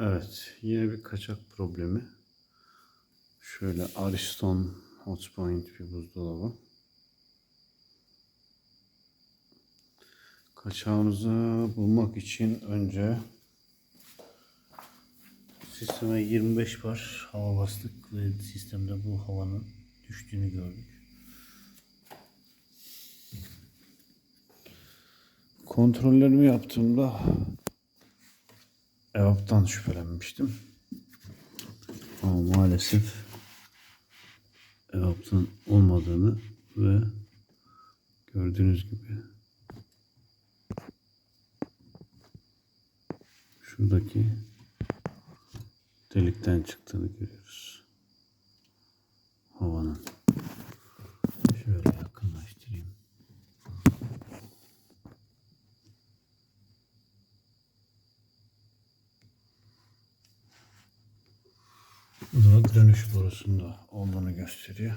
Evet, yine bir kaçak problemi. Şöyle Ariston Hotpoint bir buzdolabı. Kaçağımızı bulmak için önce sisteme 25 var. Hava bastık ve sistemde bu havanın düştüğünü gördük. Kontrollerimi yaptığımda Evap'tan şüphelenmiştim. Ama maalesef Evap'tan olmadığını ve gördüğünüz gibi şuradaki delikten çıktığını görüyoruz. Havanın. Şöyle yakınlaştırayım. Bu da dönüş borusunda olduğunu gösteriyor.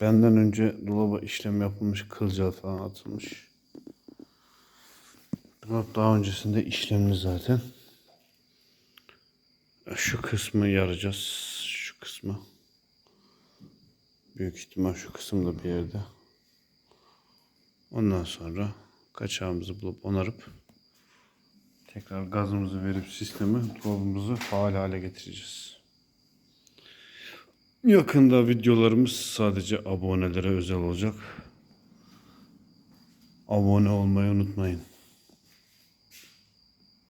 Benden önce dolaba işlem yapılmış, kılcal falan atılmış. Dolap daha öncesinde işlemli zaten. Şu kısmı yaracağız. Şu kısmı. Büyük ihtimal şu kısımda bir yerde. Ondan sonra kaçağımızı bulup onarıp tekrar gazımızı verip sistemi dolabımızı faal hale getireceğiz. Yakında videolarımız sadece abonelere özel olacak. Abone olmayı unutmayın.